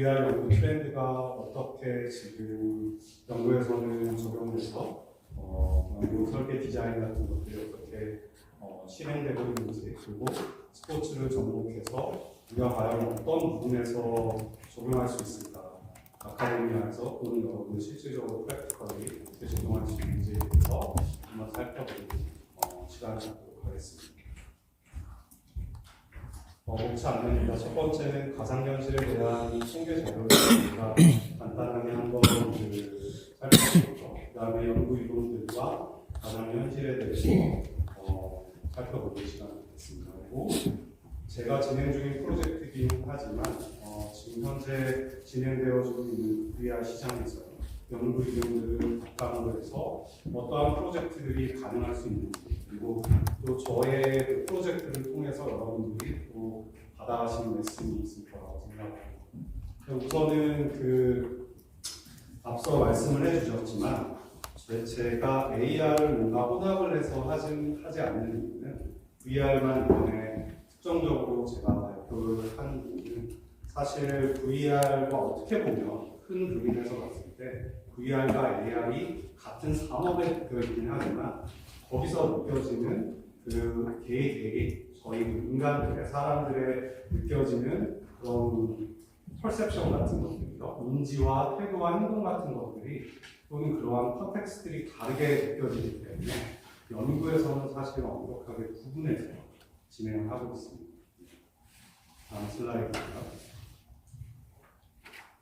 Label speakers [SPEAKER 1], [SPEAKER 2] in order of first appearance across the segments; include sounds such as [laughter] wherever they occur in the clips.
[SPEAKER 1] VR 연구 트렌드가 어떻게 지금 연구에서는 적용돼서 어, 연구 설계 디자인 같은 것들이 어떻게 어, 실행되고 있는지 그리고 스포츠를 접목해서 우리가 과연 어떤 부분에서 적용할 수 있을까 아카데미아에서 또는 여러분이 실질적으로 프랙티컬리 어떻게 적용할 수 있는지에 대해서 한번 살펴보는 어, 시간을 갖도록 하겠습니다. 어, 옳지 않습니다. 첫 번째는 가상현실에 대한 통계 저희가 간단하게 한번 그 살펴보고 그 다음에 연구 이론들과 가상현실에 대해서 어, 살펴보는 시간을 갖겠습니다. 그리고 제가 진행 중인 프로젝트이긴 하지만 어, 지금 현재 진행되어 지고 있는 VR 시장에서 연구 이론들을 바탕으로 해서 어떠한 프로젝트들이 가능할 수 있는지 그리고 또 저의 그 프로젝트를 통해서 여러분들이 또 받아가시는 레슨이 있을 거라고 생각합니다. 우선은 그 앞서 말씀을 해주셨지만 제- 제가 AR을 뭔가 혼합을 해서 하지, 하지 않는 이유는 VR만 이번에 특정적으로 제가 발표를 한 이유는 사실 VR과 어떻게 보면 큰 그림에서 봤을 때 VR과 AR이 같은 산업에 묶여있긴 하지만 거기서 느껴지는 그 개인 개인 저희 그 인간들의 사람들의 느껴지는 그런 퍼셉션 같은 것들이요 인지와 태도와 행동 같은 것들이 또는 그러한 컨텍스트들이 다르게 느껴지기 때문에 연구에서는 사실 완벽하게 구분해서 진행을 하고 있습니다. 다음 슬라이드입니다.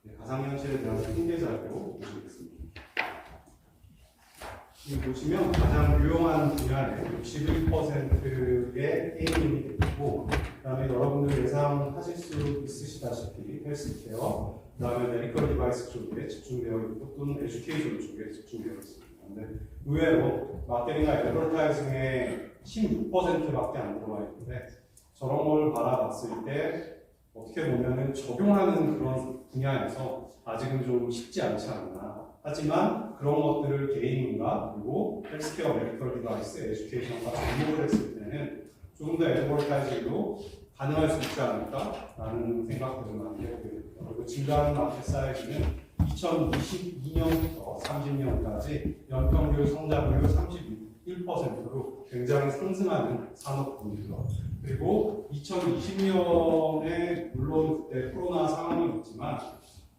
[SPEAKER 1] 네, 가상현실에 대한 통계 자료 보시겠습니다. 보시면 가장 유용한 분야에 61%의 게이밍이 되고 그 다음에 여러분들 예상하실 수 있으시다시피 헬스케어 그 다음에 메디컬 디바이스 쪽에 집중되어 있고 또는 에듀케이션 쪽에 집중되어 있습니다. 근데 의외로 마케팅과 애드버타이징에 16%밖에 안 들어와 있는데 저런 걸 바라봤을 때 어떻게 보면은 적용하는 그런 분야에서 아직은 좀 쉽지 않지 않나. 하지만 그런 것들을 게이밍과 그리고 헬스케어, 메디컬 디바이스, 에듀케이션과 접목을 했을 때는 조금 더 애드버타이징도 가능할 수 있지 않을까라는 생각들을 많이 해보게 됩니다. 그리고 증가하는 마켓 사이즈는 2022년부터 30년까지 연평균 성장률 31%로 굉장히 상승하는 산업군이죠. 그리고 2020년에 물론 그때 코로나 상황이 있지만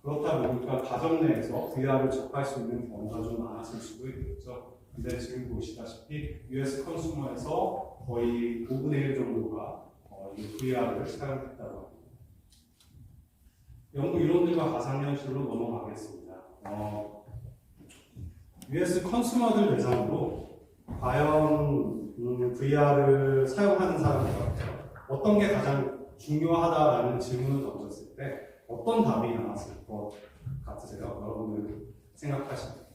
[SPEAKER 1] 그렇다 보니까 가정 내에서 VR을 접할 수 있는 경우가 좀 많았을 수도 있겠죠. 근데 지금 보시다시피 US 컨슈머에서 거의 5분의 1 정도가 어, 이 VR을 사용했다고 합니다. 연구 이론들과 가상현실로 넘어가겠습니다. 어, US 컨슈머들 대상으로 과연 음, VR을 사용하는 사람들 어떤 게 가장 중요하다라는 질문을 던졌을 때 어떤 답이 나왔을 것 같으세요? 여러분들 생각하시면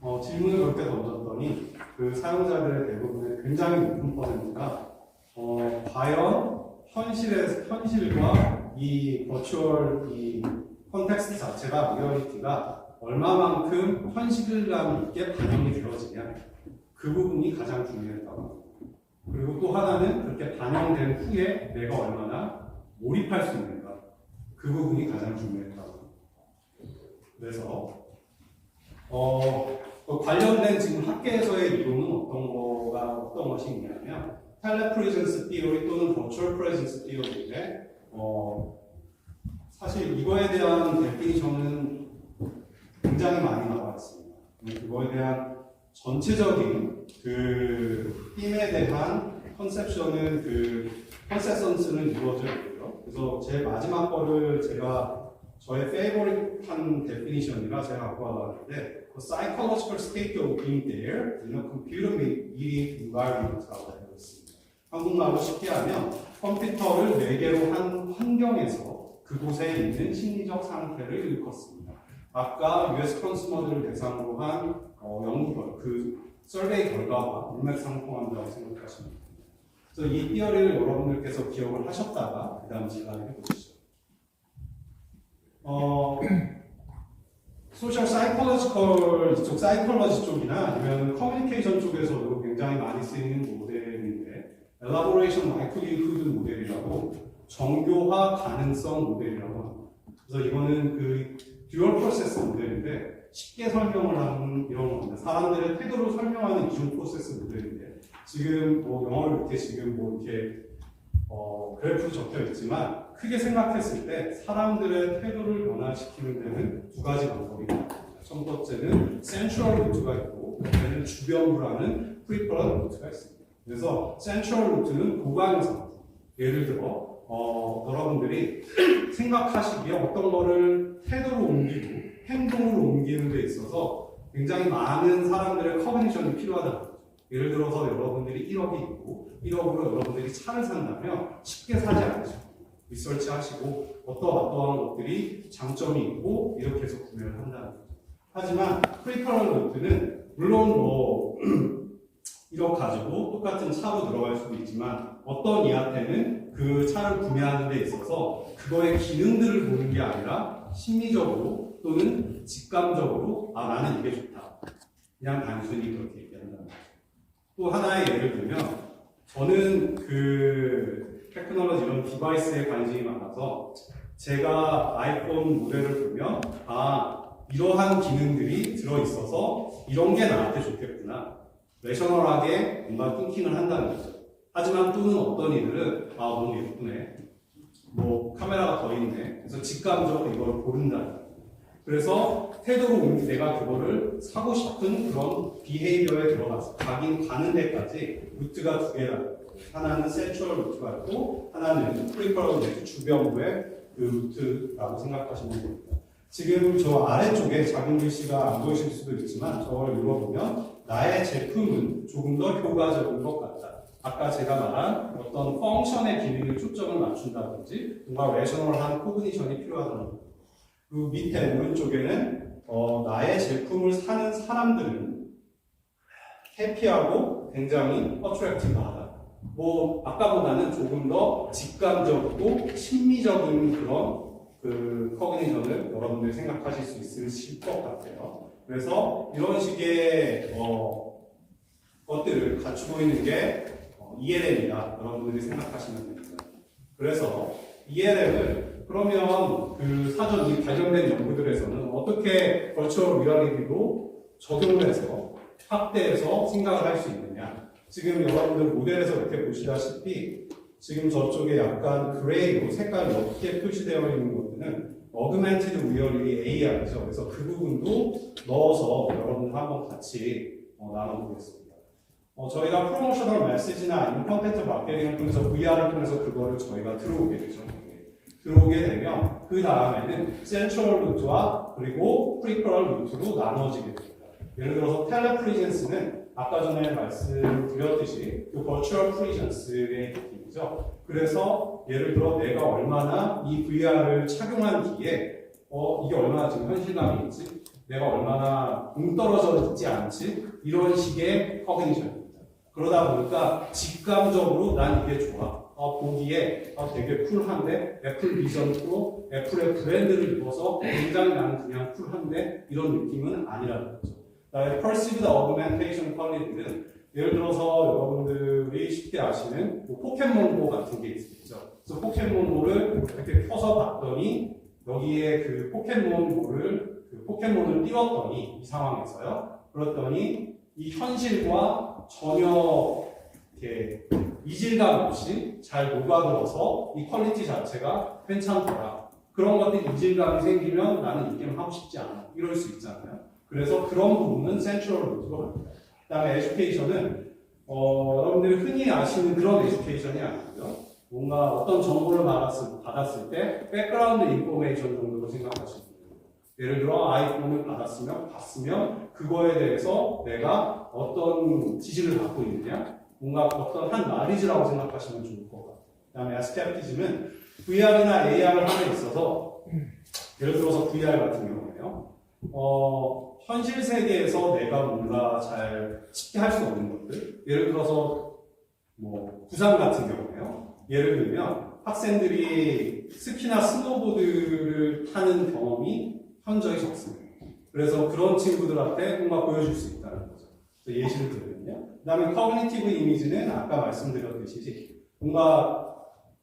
[SPEAKER 1] 어, 질문을 그렇게 던졌더니 그 사용자들의 대부분의 굉장히 높은 퍼센트가 어, 과연 현실의 현실과 이 버추얼 이 컨텍스트 자체가 리얼리티가 얼마만큼 현실감 있게 반영이 되어지냐 그 부분이 가장 중요했다고. 그리고 또 하나는 그렇게 반영된 후에 내가 얼마나 몰입할 수 있는가 그 부분이 가장 중요했다고. 그래서 어, 그 관련된 지금 학계에서의 이론은 어떤 거가 어떤 것이 있냐면 텔레프리전스 티오리 또는 버추얼 프레전스 티오리인데 어, 사실 이거에 대한 데피니션은 굉장히 많이 나와 있습니다. 근데 그거에 대한 전체적인 그 힘에 대한 컨셉션은 그 컨센서스는 이루어져 있고요. 그래서 제 마지막 거를 제가 저의 페이보릿한 데피니션이라 제가 갖고 와봤는데 그 psychological state of being there in a computer-mediated environment라고 되어 있습니다. 한국말로 쉽게 하면 컴퓨터를 매개로 한 환경에서 그곳에 있는 심리적 상태를 일컫습니다. 아까 US 컨슈머들을 대상으로 한 어, 연구 결, 그 설베이 결과와 일맥상통한다고 생각하시면 됩니다. 그래서 이 티어리를 여러분들께서 기억을 하셨다가 그 다음 시간에 해보시죠. 어, 소셜 사이콜로지컬 이쪽 사이콜러지 쪽이나 아니면 커뮤니케이션 쪽에서도 굉장히 많이 쓰이는 모델인데 엘라보레이션 라이클리후드 모델이라고 정교화 가능성 모델이라고 합니다. 그래서 이거는 그 듀얼 프로세스 모델인데 쉽게 설명을 하는 겁니다. 사람들의 태도를 설명하는 이중 프로세스 모델인데 지금 뭐 영어를 이렇게 지금 뭐 이렇게 어, 그래프로 적혀 있지만 크게 생각했을 때 사람들의 태도를 변화시키는 데는 두 가지 방법이 있습니다. 첫 번째는 센트럴 루트가 있고 두 번째는 주변부라는 프리퍼럴 루트가 있습니다. 그래서 센트럴 루트는 보관상 예를 들어 어, 여러분들이 생각하시기에 어떤 거를 태도로 옮기고 행동으로 옮기는 데 있어서 굉장히 많은 사람들의 커뮤니션이 필요하다는 거죠. 예를 들어서 여러분들이 1억이 있고 1억으로 여러분들이 차를 산다면 쉽게 사지 않으시고 리서치 하시고 어떠어떠한 것들이 장점이 있고 이렇게 해서 구매를 한다는 거죠. 하지만 프리퍼럴 노트는 물론 뭐 [clears throat] 1억 가지고 똑같은 차로 들어갈 수도 있지만 어떤 이한테는 그 차를 구매하는 데 있어서 그거의 기능들을 보는 게 아니라 심리적으로 또는 직감적으로 아 나는 이게 좋다. 그냥 단순히 그렇게 얘기한다는 거죠. 또 하나의 예를 들면 저는 그 테크놀로지 이런 디바이스에 관심이 많아서 제가 아이폰 모델을 보면 아 이러한 기능들이 들어있어서 이런 게 나한테 좋겠구나 레셔널하게 뭔가 띵킹을 한다는 거죠 하지만 또는 어떤 이들은 아 너무 예쁘네 뭐 카메라가 더 있네 그래서 직감적으로 이걸 고른다는 거죠 그래서 태도로 옮기 내가 그거를 사고 싶은 그런 비헤이비어에 들어가서 가긴 가는 데까지 루트가 두 개라 하나는 센트럴 루트가 있고 하나는 프리퍼럴 루트 주변부의 그 루트라고 생각하시면 됩니다. 지금 저 아래쪽에 작은 글씨가 안 보이실 수도 있지만 저걸 읽어보면 나의 제품은 조금 더 효과적인 것 같다. 아까 제가 말한 어떤 펑션의 기능에 초점을 맞춘다든지 뭔가 레셔널한 코그니션이 필요하다는 거. 그 밑에 오른쪽에는 어, 나의 제품을 사는 사람들은 해피하고 굉장히 어트랙티브하다. 뭐 아까보다는 조금 더 직감적이고 심미적인 그런 그 커그니션을 여러분들이 생각하실 수 있으실 것 같아요. 그래서 이런 식의 어, 것들을 갖추고 있는 게 어, ELM이다. 여러분들이 생각하시면 됩니다. 그래서 ELM을 그러면 그 사전 이 관련된 연구들에서는 어떻게 버추얼 리얼리티로 적용을 해서 확대해서 생각을 할 수 있느냐. 지금 여러분들 모델에서 이렇게 보시다시피 지금 저쪽에 약간 그레이로 색깔이 어떻게 표시되어 있는 것들은 어그멘티드 리얼리티 AR이죠. 그래서 그 부분도 넣어서 여러분들 한번 같이 어, 나눠보겠습니다. 어, 저희가 프로모셔널 메시지나 아니면 컨텐츠 마케팅을 통해서 VR을 통해서 그거를 저희가 들어오게 되죠. 들어오게 되면 그 다음에는 센트럴 루트와 그리고 프리퍼럴 루트로 나눠지게 됩니다. 예를 들어서 텔레프리젠스는 아까 전에 말씀드렸듯이 그 버추얼 프리젠스의 느낌이죠. 그래서 예를 들어 내가 얼마나 이 VR을 착용한 뒤에 어 이게 얼마나 지금 현실감이 있지? 내가 얼마나 동떨어져 있지 않지? 이런 식의 커그니션입니다. 그러다 보니까 직감적으로 난 이게 좋아. 어, 보기에 어, 되게 쿨한데 애플 비전 프로 애플의 브랜드를 입어서 굉장히 나는 그냥 쿨한데 이런 느낌은 아니라는 거죠. 그다음에 perceived augmentation quality는 예를 들어서 여러분들이 쉽게 아시는 뭐 포켓몬고 같은 게 있죠. 그래서 포켓몬고를 이렇게 켜서 봤더니 여기에 그 포켓몬고를 그 포켓몬을 띄웠더니 이 상황에서요. 그랬더니 이 현실과 전혀 이렇게 이질감 없이 잘 녹아들어서 이 퀄리티 자체가 괜찮더라. 그런 것들이 이질감이 생기면 나는 이 게임 하고 싶지 않아. 이럴 수 있잖아요. 그래서 그런 부분은 센트럴 루트로 갑니다. 그 다음에 에듀케이션은 어, 여러분들이 흔히 아시는 그런 에듀케이션이 아니고요. 뭔가 어떤 정보를 받았을, 받았을 때 백그라운드 인포메이션 정도로 생각하시면. 예를 들어 아이폰을 받았으면 봤으면 그거에 대해서 내가 어떤 지식을 갖고 있느냐 뭔가 어떤 한 나리즈라고 생각하시면 좋을 것 같아요. 그 다음에 아스케프티즘은 VR이나 AR을 함에 있어서 예를 들어서 VR 같은 경우에요. 어, 현실 세계에서 내가 뭔가 잘 쉽게 할 수 없는 것들 예를 들어서 뭐 부산 같은 경우에요. 예를 들면 학생들이 스키나 스노보드를 타는 경험이 현저히 적습니다. 그래서 그런 친구들한테 뭔가 보여줄 수 있다는 거죠. 예시를 들면요. 그 다음에 커그니티브 이미지는 아까 말씀드렸듯이 뭔가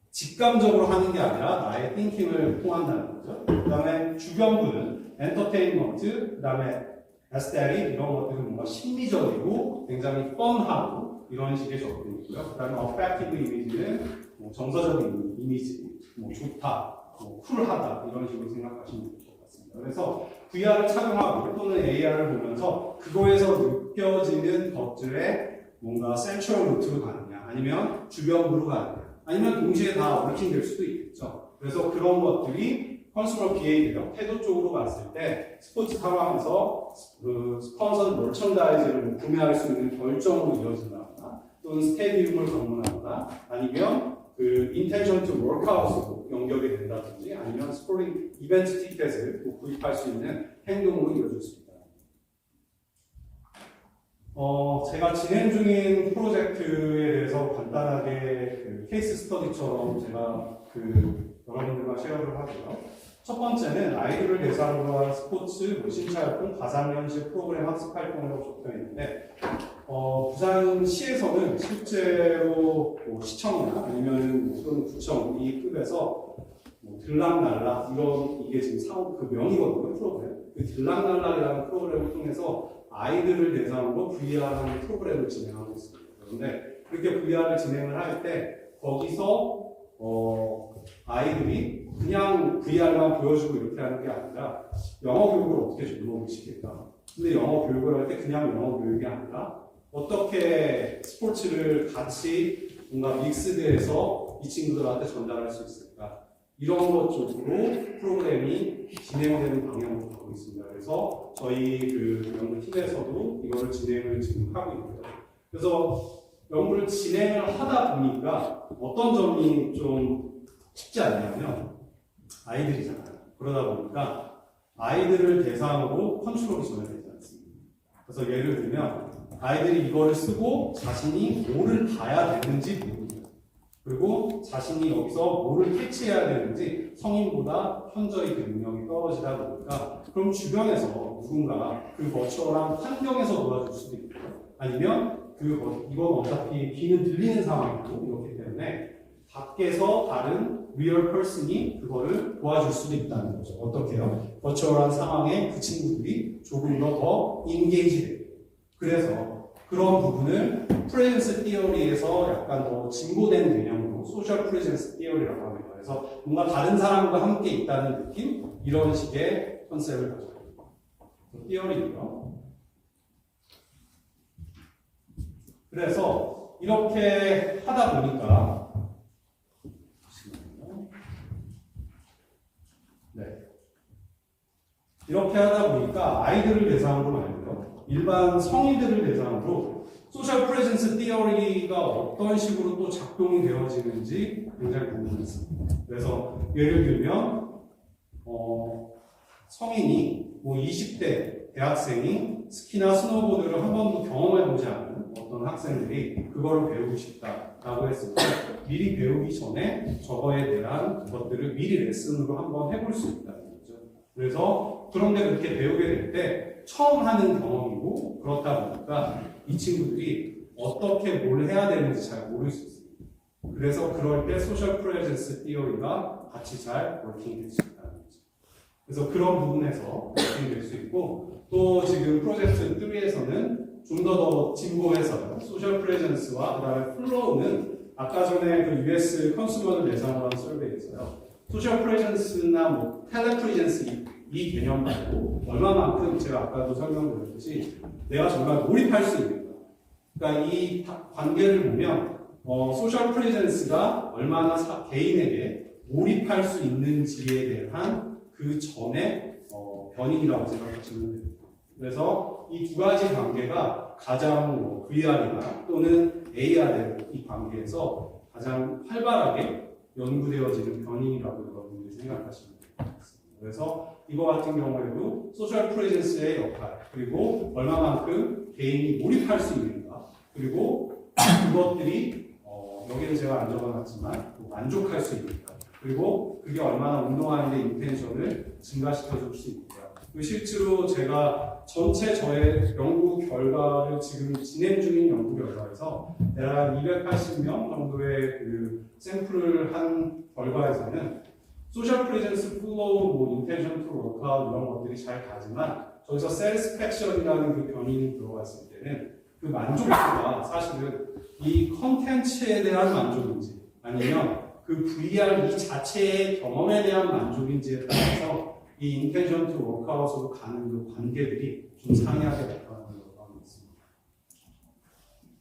[SPEAKER 1] 직감적으로 하는 게 아니라 나의 띵킹을 통한다는 거죠. 그 다음에 주변부는 엔터테인먼트, 그 다음에 에스테릭 이런 것들은 뭔가 심리적이고 굉장히 뻔하고 이런 식의 접근이고요. 그 다음에 어펙티브 이미지는 뭐 정서적인 이미지, 뭐 좋다, 뭐 쿨하다 이런 식으로 생각하시면 될것 같습니다. 그래서 VR을 착용하고 또는 AR을 보면서 그거에서 느껴지는 것들의 뭔가 센트럴 루트로 가느냐 아니면 주변부로 가느냐 아니면 동시에 다 워킹될 수도 있겠죠. 그래서 그런 것들이 컨슈머 비헤이비어 태도 쪽으로 갔을 때 스포츠 상황에서 그 스폰서 멀천다이즈를 뭐 구매할 수 있는 결정으로 이어진다거나 또는 스테디움을 방문하거나 아니면 그 인텐션 투 워크아웃으로 연결이 된다든지 아니면 스포링 이벤트 티켓을 또 구입할 수 있는 행동으로 있다. 어, 제가 진행 중인 프로젝트에 대해서 간단하게 그 케이스 스터디처럼 제가 그 여러분들과 쉐어를 하고요. 첫 번째는 아이들을 대상으로 한 스포츠, 뭐 신체 활동, 가상현실 프로그램 학습 활동이라고 적혀 있는데, 어, 부산시에서는 실제로 뭐 시청이나 아니면 뭐 또는 구청 이 급에서 뭐 들락날락 이런 이게 지금 사업 그 명이거든요 프로그램. 그 들락날락이라는 프로그램을 통해서 아이들을 대상으로 VR하는 프로그램을 진행하고 있습니다. 그런데 그렇게 VR을 진행을 할 때 거기서 어, 아이들이 그냥 VR만 보여주고 이렇게 하는 게 아니라 영어 교육을 어떻게 접목을 시킬까? 근데 영어 교육을 할 때 그냥 영어 교육이 아니라 어떻게 스포츠를 같이 뭔가 믹스드해서 이 친구들한테 전달할 수 있을까? 이런 것 쪽으로 프로그램이 진행되는 방향으로 가고 있습니다. 그래서 저희 그 연구 팀에서도 이거를 진행을 지금 하고 있고요. 그래서 연구를 진행을 하다 보니까 어떤 점이 좀 쉽지 않냐면 아이들이잖아요. 그러다 보니까 아이들을 대상으로 컨트롤이 전혀 되지 않습니다. 그래서 예를 들면 아이들이 이거를 쓰고 자신이 뭐를 봐야 되는지 모릅니다. 그리고 자신이 여기서 뭐를 캐치해야 되는지 성인보다 현저히 그 능력이 떨어지다 보니까 그럼 주변에서 누군가 그 버추얼한 환경에서 도와줄 수도 있고 아니면 그 뭐- 이건 어차피 귀는 들리는 상황이고 이렇기 때문에 밖에서 다른 리얼 퍼슨이 그거를 도와줄 수도 있다는 거죠. 어떻게요? 버추얼한 상황에 그 친구들이 조금 더 더 인게이지 되고 그래서 그런 부분을 프레젠스 티어리에서 약간 더 진보된 개념으로 소셜 프레젠스 티어리라고 합니다. 그래서 뭔가 다른 사람과 함께 있다는 느낌 이런 식의 컨셉을 가지고 있습니다. 티어리고요. 그래서 이렇게 하다 보니까. 네. 이렇게 하다 보니까 아이들을 대상으로 말고요. 일반 성인들을 대상으로 소셜 프레젠스 티어리가 어떤 식으로 또 작동이 되어지는지 굉장히 궁금했습니다. 그래서 예를 들면 어, 성인이 뭐 20대 대학생이 스키나 스노보드를 한 번도 경험해 보지 않은 어떤 학생들이 그거를 배우고 싶다라고 했을 때 미리 배우기 전에 저거에 대한 것들을 미리 레슨으로 한번 해볼 수 있다는 거죠. 그래서 그런데 그렇게 배우게 될 때 처음 하는 경험이고 그렇다 보니까 이 친구들이 어떻게 뭘 해야 되는지 잘 모를 수 있습니다. 그래서 그럴 때 소셜 프레젠스 티어리가 같이 잘 워킹 될수 있다는 거죠. 그래서 그런 부분에서 워킹 될수 있고 또 지금 프로젝트 3에서는 좀 더 더 진보해서 소셜 프레젠스와 그다음에 플로우는 아까 전에 그 US 컨슈머를 대상으로 한 설베이에서요. 소셜 프레젠스나 뭐 텔레 프레젠스 이, 이 개념 말고 얼마만큼 제가 아까도 설명드렸듯이 내가 정말 몰입할 수 있는가. 그러니까 이 다- 관계를 보면 어, 소셜 프레젠스가 얼마나 사- 개인에게 몰입할 수 있는지에 대한 그 전에 어, 변인이라고 생각하시면 됩니다. 그래서 이 두 가지 관계가 가장 뭐 VR이나 또는 AR 이 관계에서 가장 활발하게 연구되어지는 변인이라고 여러분들이 생각하시면 됩니다. 그래서 이거 같은 경우에도 소셜 프레젠스의 역할 그리고 얼마만큼 개인이 몰입할 수 있는가 그리고 그것들이 어, 여기는 제가 안 적어놨지만 또 만족할 수 있는가 그리고 그게 얼마나 운동하는 데 인텐션을 증가시켜 줄 수 있는가 그 실제로 제가 전체 저의 연구 결과를 지금 진행 중인 연구 결과에서 대략 280명 정도의 그 샘플을 한 결과에서는 소셜 프레젠스 플로우, 뭐 인텐션 투 워크아웃 이런 것들이 잘 가지만 저기서 셀스팩션이라는 그 변이 들어갔을 때는 그 만족도가 사실은 이 컨텐츠에 대한 만족인지 아니면 그 VR 이 자체의 경험에 대한 만족인지에 따라서 이 인텐션 투 워크아웃으로 가는 그 관계들이 좀 상이하게 나타나는 걸로 있습니다.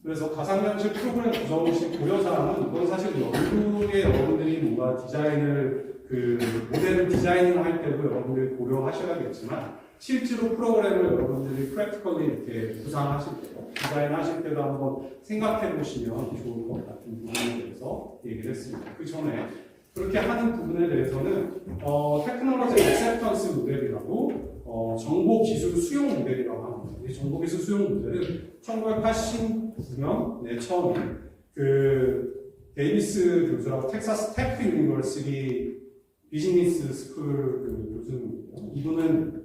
[SPEAKER 1] 그래서 가상현실 프로그램 구성식 고려사항은 이건 사실 연구에 여러분들이 뭔가 디자인을 그 모델을 디자인을 할 때도 여러분들이 고려하셔야겠지만 실제로 프로그램을 여러분들이 프랙티컬리 이렇게 구상하실 때 디자인하실 때도 한번 생각해 보시면 좋을 것 같은 부분에 대해서 얘기를 했습니다. 그 전에 그렇게 하는 부분에 대해서는 어, 테크놀로지 액셉턴스 모델이라고 어, 정보 기술 수용 모델이라고 합니다. 이 정보 기술 수용 모델은 1989년 네, 처음에 그 데이비스 교수라고 텍사스 테크 유니버시티 비즈니스 스쿨 그 교수님이고요. 이분은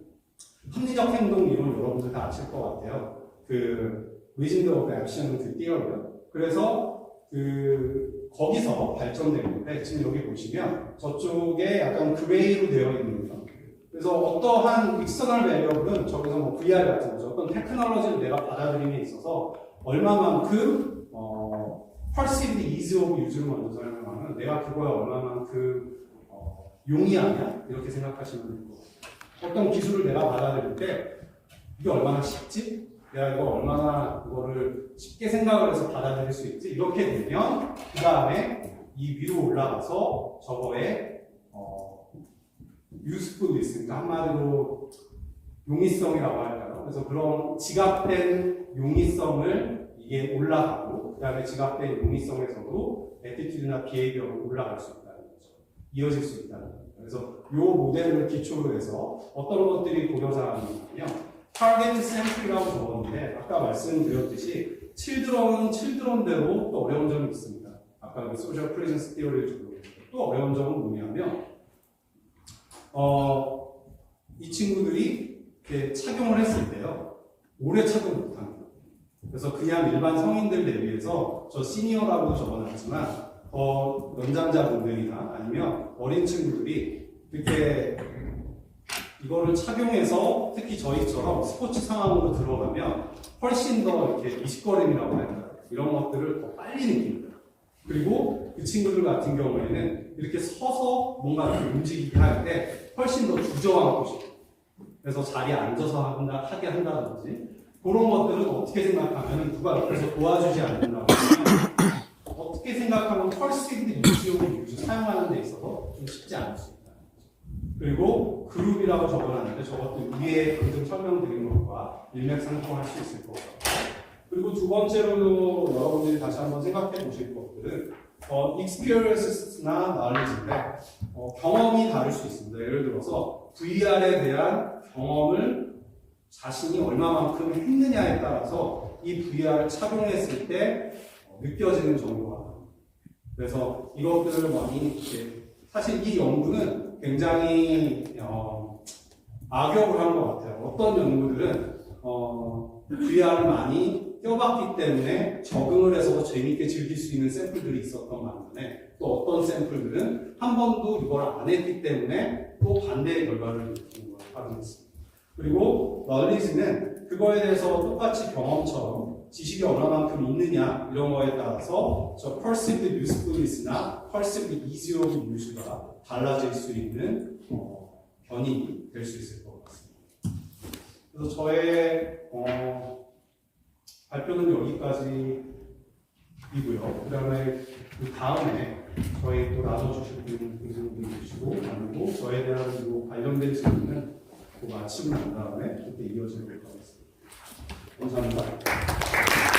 [SPEAKER 1] 합리적 행동 이론 여러분들 다 아실 것 같아요. 그 위진드 오브 액션 그 띠어요. 그래서 그 거기서 발전된 건데 지금 여기 보시면 저쪽에 약간 그레이로 되어 있는 거. 그래서 어떠한 익스터널 베리어블은 저기서 뭐 VR 같은 거죠. 어떤 테크놀로지를 내가 받아들임에 있어서 얼마만큼 어, perceived ease of use를 먼저 설명하면 내가 그거에 얼마만큼 어, 용이하냐 이렇게 생각하시면 될 거예요. 어떤 기술을 내가 받아들일 때 이게 얼마나 쉽지? 내가 이거 얼마나 그거를 쉽게 생각을 해서 받아들일 수 있지? 이렇게 되면 그 다음에 이 위로 올라가서 저거에 어, usefulness, 그러니까 한마디로 용이성이라고 할까요? 그래서 그런 지갑된 용이성을 이게 올라가고 그 다음에 지갑된 용이성에서도 에티튜드나 비헤이비어로 올라갈 수 있다는 거죠. 이어질 수 있다는 거죠. 그래서 이 모델을 기초로 해서 어떤 것들이 고려사항이냐면 타겟 샘플이라고 적었는데 아까 말씀드렸듯이 칠드런은 칠드런대로 또 어려운 점이 있습니다. 아까 그 소셜 프레젠스 티어리를 적용했또 어려운 점은 뭐냐면 어, 이 친구들이 이렇게 착용을 했을 때요 오래 착용 못합니다. 그래서 그냥 일반 성인들 대비해서 저 시니어라고 적어놨지만 더 연장자분들이나 아니면 어린 친구들이 이렇게 이거를 착용해서 특히 저희처럼 스포츠 상황으로 들어가면 훨씬 더 이렇게 미식거림이라고 할까요? 이런 것들을 더 빨리 느낍니다. 그리고 그 친구들 같은 경우에는 이렇게 서서 뭔가 움직이게 할 때 훨씬 더 주저앉고 싶어요. 그래서 자리에 앉아서 한다, 하게 한다든지 그런 것들은 어떻게 생각하면 누가 옆에서 도와주지 않는다고 어떻게 생각하면 펄스틱드 유지용을 유지 사용하는 데 있어서 좀 쉽지 있다. 그리고 그룹이라고 적어놨는데 저것도 위에 방금 설명드린 것과 일맥상통할 수 있을 것 같아요. 그리고 두 번째로 여러분들이 다시 한번 생각해 보실 것들은 어, experience나 knowledge인데 어, 경험이 다를 수 있습니다. 예를 들어서 VR에 대한 경험을 자신이 얼마만큼 했느냐에 따라서 이 VR을 착용했을 때 어, 느껴지는 정도가 다릅니다. 그래서 이것들을 많이 이렇게 사실 이 연구는 굉장히 어, 악역을 한 것 같아요. 어떤 연구들은 어, VR을 많이 껴봤기 때문에 적응을 해서 더 재밌게 즐길 수 있는 샘플들이 있었던 반면에 또 어떤 샘플들은 한 번도 이걸 안 했기 때문에 또 반대의 결과를 일으키는 걸 확인했습니다. 그리고 널리지는 그거에 대해서 똑같이 경험처럼 지식이 얼마만큼 있느냐 이런 거에 따라서 저 perceived usefulness나 perceived ease of use가 달라질 수 있는 어, 변이 될 수 있을 것 같습니다. 그래서 저의 어, 발표는 여기까지이고요. 그 다음에 그 다음에 저희 또 나눠주실 분 교수님들 계시고 나누고 저에 대한 뭐 관련된 질문은 그 마치고 난 다음에 그때 이어지도록 하겠습니다. 감사합니다.